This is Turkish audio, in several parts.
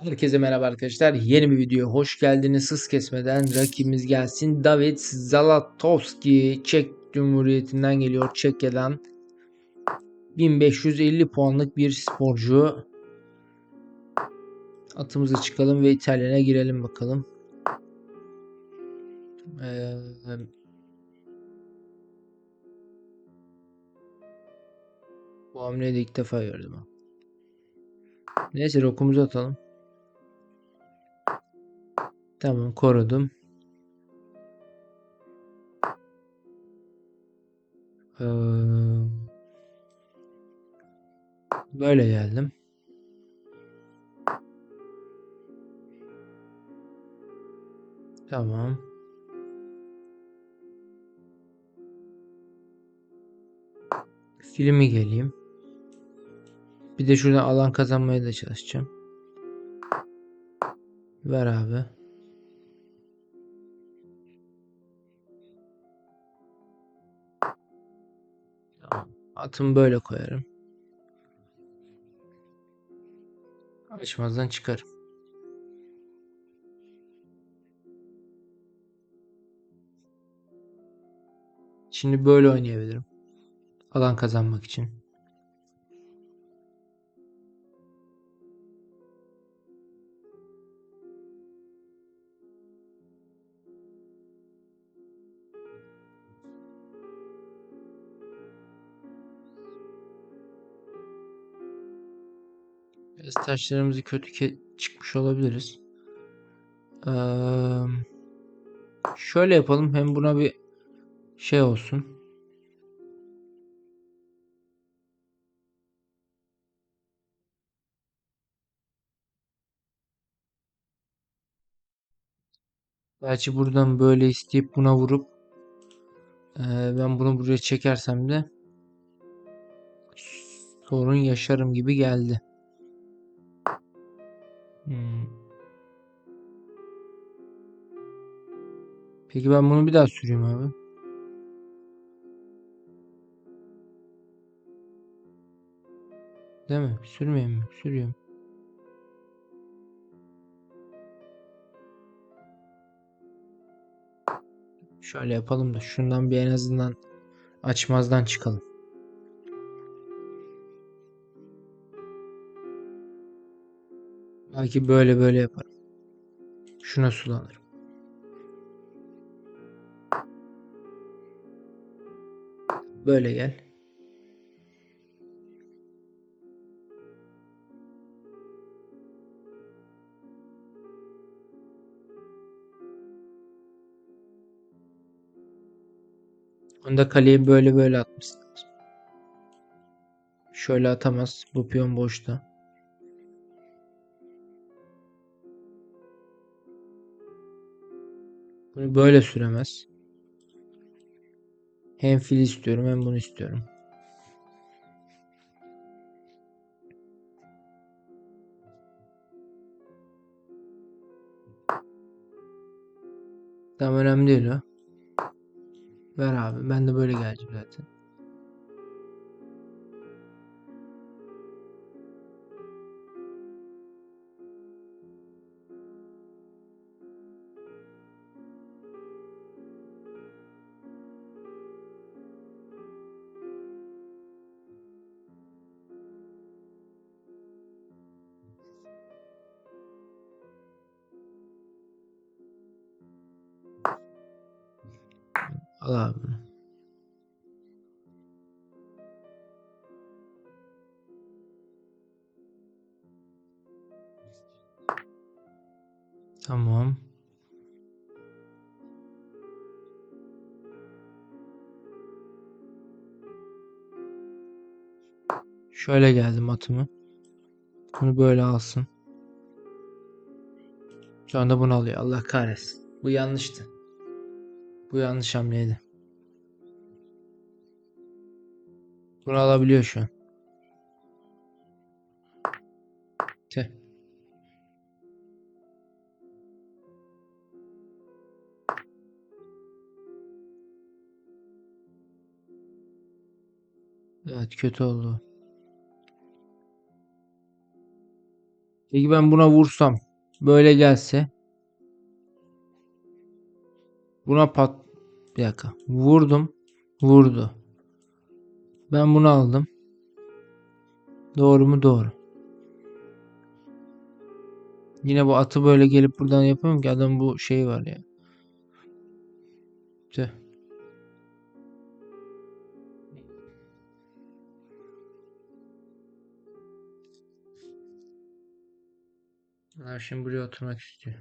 Herkese merhaba arkadaşlar. Yeni bir videoya hoş geldiniz. Hız kesmeden rakibimiz gelsin. David Zalatoski Çek Cumhuriyeti'nden geliyor. Çekya'dan 1550 puanlık bir sporcu. Atımıza çıkalım ve İtalyan'a girelim bakalım. Ee, bu hamleyi de ilk defa gördüm. Neyse rokumuzu atalım. Tamam korudum. Ee, böyle geldim. Tamam. Filmi geleyim. Bir de şuradan alan kazanmaya da çalışacağım. Ver abi. Tamam. Atımı böyle koyarım. Açmazdan çıkarım. Şimdi böyle oynayabilirim. Alan kazanmak için. Biraz taşlarımızı kötü çıkmış olabiliriz. Eee, şöyle yapalım. Hem buna bir şey olsun. Gerçi buradan böyle isteyip buna vurup eee, ben bunu buraya çekersem de sorun yaşarım gibi geldi. Peki ben bunu bir daha süreyim abi. Değil mi? Sürmeyeyim mi? Sürüyorum. Şöyle yapalım da şundan bir en azından açmazdan çıkalım. Belki böyle böyle yaparım. Şuna sulanırım. Böyle gel. Onda kaleyi böyle böyle atmışsın. Şöyle atamaz. Bu piyon boşta. Bunu böyle süremez. Hem fil istiyorum hem bunu istiyorum. Tamam önemli değil o. Ver abi. Ben de böyle geleceğim zaten. Bunu. Tamam. Şöyle geldim atımı. Bunu böyle alsın. Şu anda bunu alıyor. Allah kahretsin. Bu yanlıştı. Bu yanlış hamleydi. Bunu alabiliyor şu an. Tüh. Evet kötü oldu. Peki ben buna vursam böyle gelse buna pat bir dakika vurdum vurdu. Ben bunu aldım. Doğru mu? Doğru. Yine bu atı böyle gelip buradan yapamıyorum ki adam bu şey var ya. Tüh. Şimdi buraya oturmak istiyor.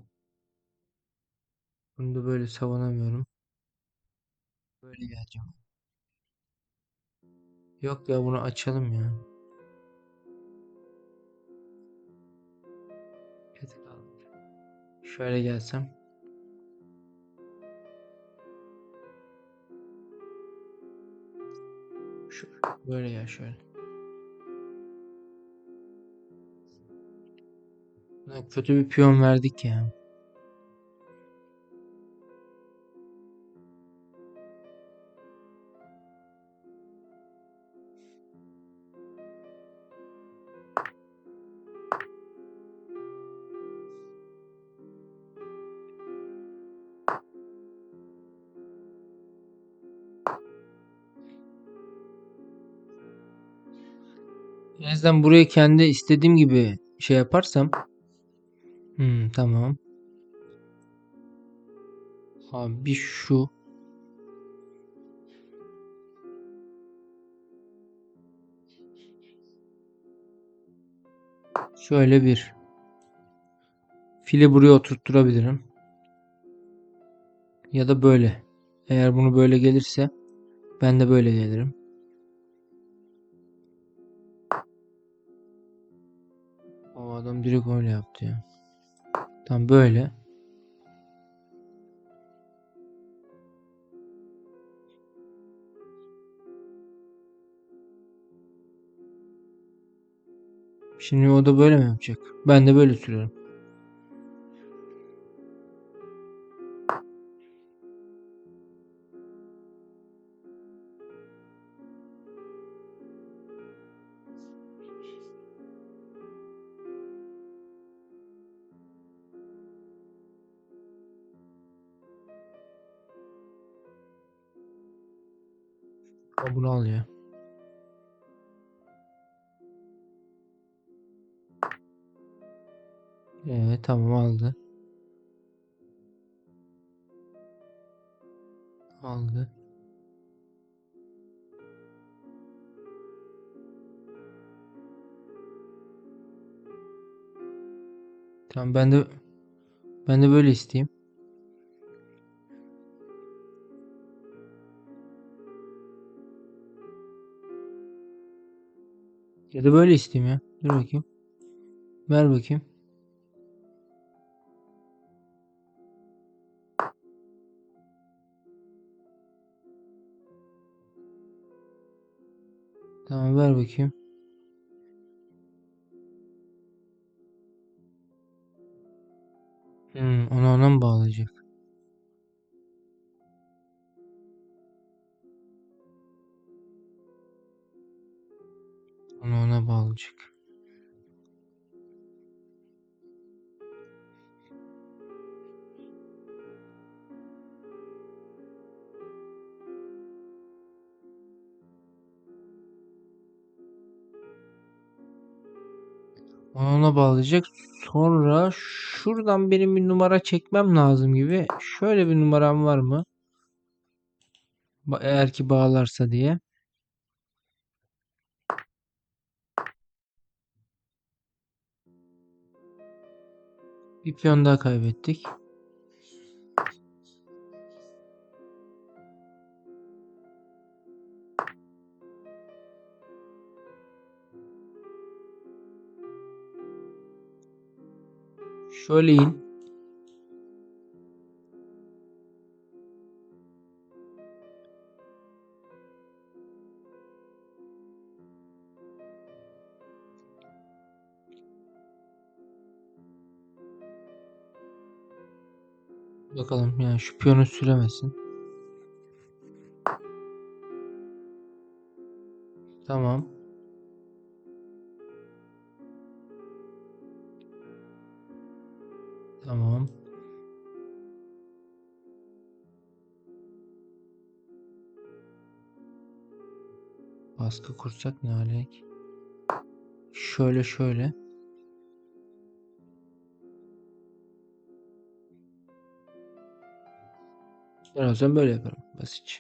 Bunu da böyle savunamıyorum. Böyle geleceğim. Yok ya bunu açalım ya. Kötü kaldı. Şöyle gelsem. Böyle ya şöyle. Lan Kötü bir piyon verdik ya. En azından burayı kendi istediğim gibi şey yaparsam. Hmm, tamam. Abi şu. Şöyle bir. Fili buraya oturtturabilirim. Ya da böyle. Eğer bunu böyle gelirse ben de böyle gelirim. O adam direkt öyle yaptı ya. Tam böyle. Şimdi o da böyle mi yapacak? Ben de böyle sürüyorum. O bunu al ya. Evet tamam aldı. Aldı. Tamam ben de ben de böyle isteyeyim. Ya da böyle isteyeyim ya. Dur bakayım. Ver bakayım. Tamam ver bakayım. Hmm, onu ona mı bağlayacak? Onu ona bağlayacak. Sonra şuradan benim bir numara çekmem lazım gibi. Şöyle bir numaram var mı? Eğer ki bağlarsa diye. Bir piyon daha kaybettik. Şöyle in. Bakalım yani şu piyonu süremesin. Tamam. Tamam. Baskı kursak ne alek? Şöyle şöyle. Ben o zaman böyle yaparım. Basitçe.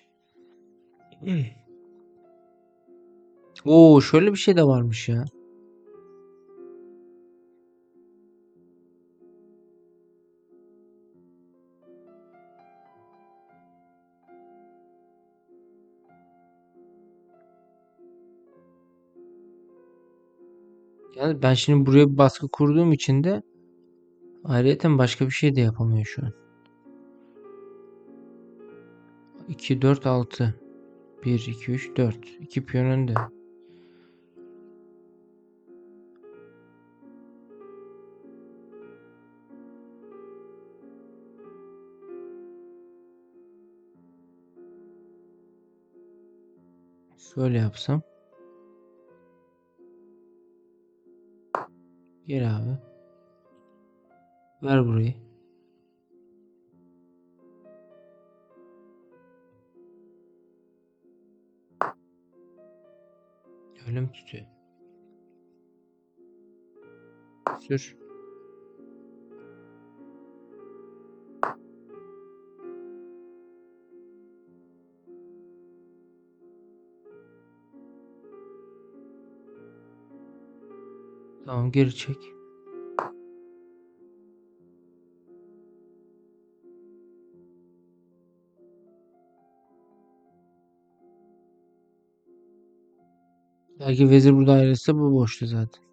Oo şöyle bir şey de varmış ya. Yani ben şimdi buraya bir baskı kurduğum için de ayrıyeten başka bir şey de yapamıyor şu an. 2 4 6 1 2 3 4 2 piyon önde. Şöyle yapsam. Gel abi. Ver burayı. Tutuyor? Sür. Tamam geri çek. Belki vezir burada ayrılsa bu boştu zaten.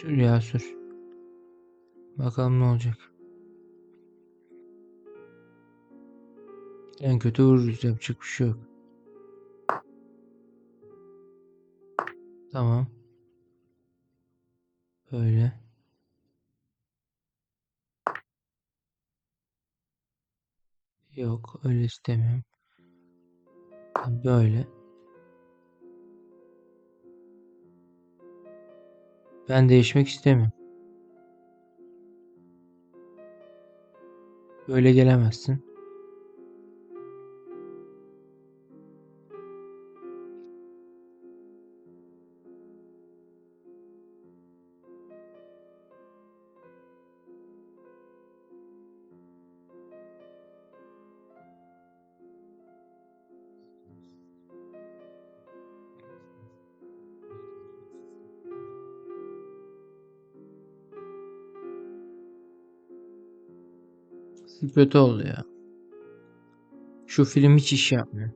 Sür ya sür. Bakalım ne olacak. En kötü vururuz yapacak bir şey yok. Tamam. Böyle. Yok öyle istemiyorum. Böyle. Ben değişmek istemiyorum. Böyle gelemezsin. Kötü oldu ya. Şu film hiç iş yapmıyor.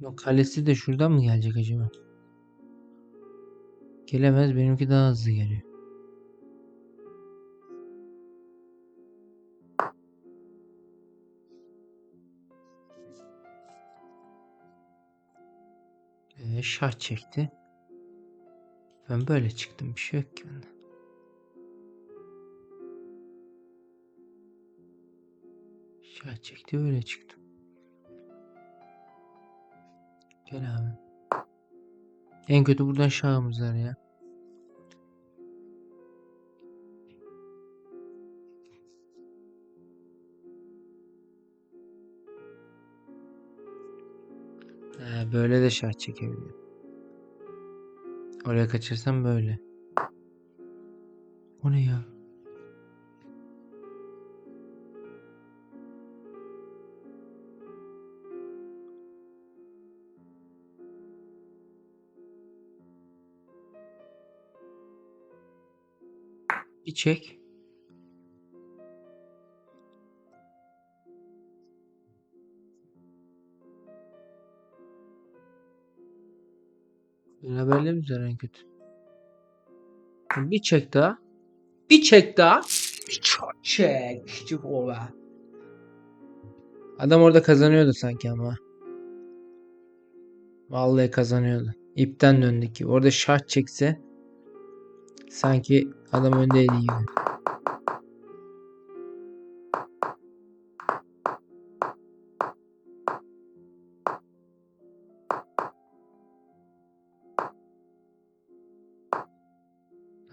Yok kalesi de şuradan mı gelecek acaba? Gelemez benimki daha hızlı geliyor. Ee, şah çekti. Ben böyle çıktım bir şey yok ki bende. Şah çekti böyle çıktım. Gel abi. En kötü buradan şahımız var ya. He, böyle de şah çekebiliyor. Oraya kaçırsam böyle. O ne ya? Bir çek. Beraberliğimiz var en kötü. Bir çek daha. Bir çek daha. Bir çek. İşte o be. Adam orada kazanıyordu sanki ama. Vallahi kazanıyordu. İpten döndük gibi. Orada şah çekse sanki adam öndeydi gibi.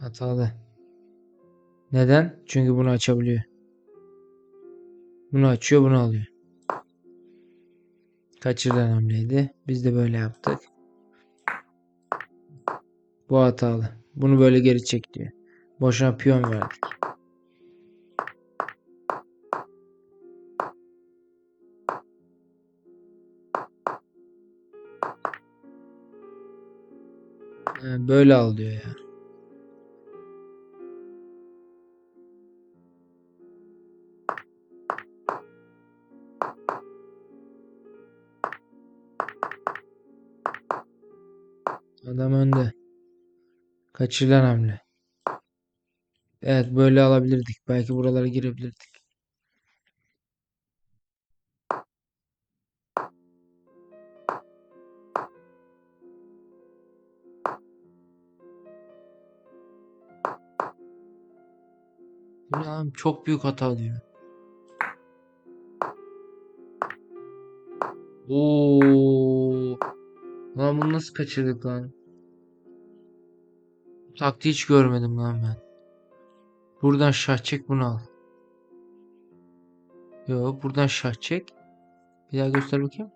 Hatalı. Neden? Çünkü bunu açabiliyor. Bunu açıyor, bunu alıyor. Kaçırılan hamleydi. Biz de böyle yaptık. Bu hatalı. Bunu böyle geri çek diyor. Boşuna piyon verdik. Böyle al diyor ya. Adam önde. Kaçırılan hamle. Evet böyle alabilirdik. Belki buralara girebilirdik. Bu ne? Çok büyük hata diyor. Oo. Lan bunu nasıl kaçırdık lan? Taktiği hiç görmedim lan ben. Buradan şah çek bunu al. Yo buradan şah çek. Bir daha göster bakayım.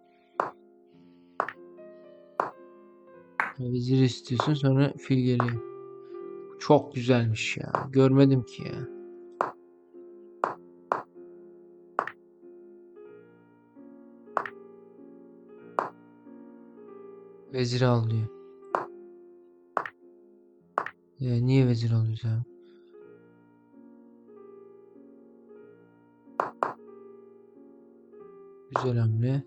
Vezir istiyorsun sonra fil geliyor. Çok güzelmiş ya. Görmedim ki ya. Vezir al diyor. Ya niye vezir ya? Güzel hamle.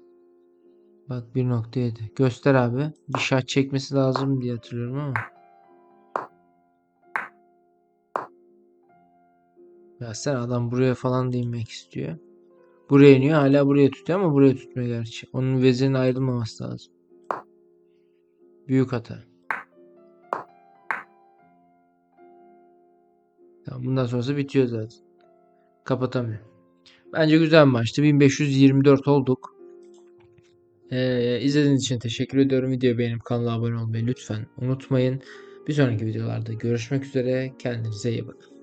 Bak 1.7. Göster abi. Bir şah çekmesi lazım diye hatırlıyorum ama. Ya sen adam buraya falan da istiyor. Buraya iniyor hala buraya tutuyor ama buraya tutmuyor gerçi. Onun vezirinin ayrılmaması lazım. Büyük hata. Bundan sonrası bitiyor zaten. Kapatamıyor. Bence güzel maçtı. 1524 olduk. Ee, izlediğiniz için teşekkür ediyorum. Videoyu beğenip kanala abone olmayı lütfen unutmayın. Bir sonraki videolarda görüşmek üzere. Kendinize iyi bakın.